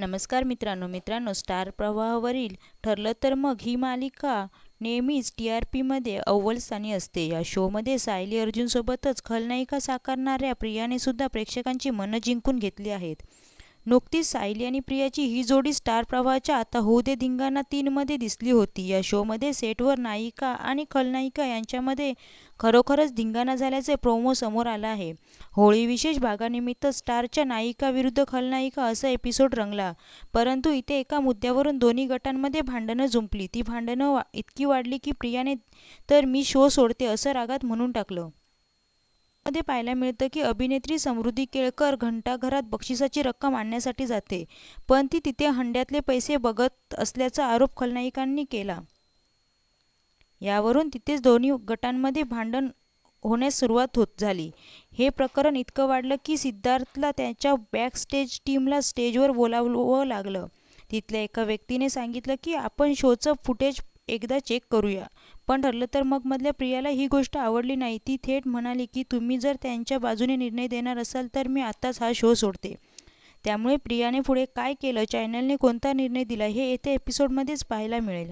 नमस्कार मित्रांनो मित्रांनो स्टार प्रवाहावरील ठरलं तर मग ही मालिका नेहमीच टी आर पीमध्ये अव्वल स्थानी असते. या शोमध्ये सायली अर्जुनसोबतच खलनायिका साकारणाऱ्या प्रियाने सुद्धा प्रेक्षकांची मनं जिंकून घेतली आहेत. नुकतीच सायली आणि प्रियाची ही जोडी स्टार प्रवाहाच्या आता होऊ दे धिंगाणा तीनमध्ये दिसली होती. या शोमध्ये सेटवर नायिका आणि खलनायिका यांच्यामध्ये खरोखरच धिंगाणा झाल्याचे प्रोमो समोर आला आहे. होळी विशेष भागानिमित्त स्टारच्या नायिका विरुद्ध खलनायिका असा एपिसोड रंगला. परंतु इथे एका मुद्द्यावरून दोन्ही गटांमध्ये भांडणं जुंपली. ती भांडणं वा इतकी वाढली की प्रियाने तर मी शो सोडते असं रागात म्हणून टाकलं. मध्ये पाहायला मिळतं की अभिनेत्री समृद्धी केळकर घंटाघरात बक्षिसाची रक्कम आणण्यासाठी जाते पण ती तिथे हंड्यातले पैसे बघत असल्याचा आरोप खलनायिकांनी केला. यावरून तिथेच दोन्ही गटांमध्ये भांडण होण्यास सुरुवात होत झाली. हे प्रकरण इतकं वाढलं की सिद्धार्थला त्याच्या बॅक स्टेज टीमला स्टेजवर बोलावं लागलं. तिथल्या एका व्यक्तीने सांगितलं की आपण शोचं फुटेज एकदा चेक करूया. पण ठरलं तर मग मधल्या प्रियाला ही गोष्ट आवडली नाही. ती थेट म्हणाली की तुम्ही जर त्यांच्या बाजूने निर्णय देणार असाल तर मी आत्ताच हा शो सोडते. त्यामुळे प्रियाने पुढे काय केलं? चॅनलने कोणता निर्णय दिला? हे येत्या एपिसोडमध्येच पाहायला मिळेल.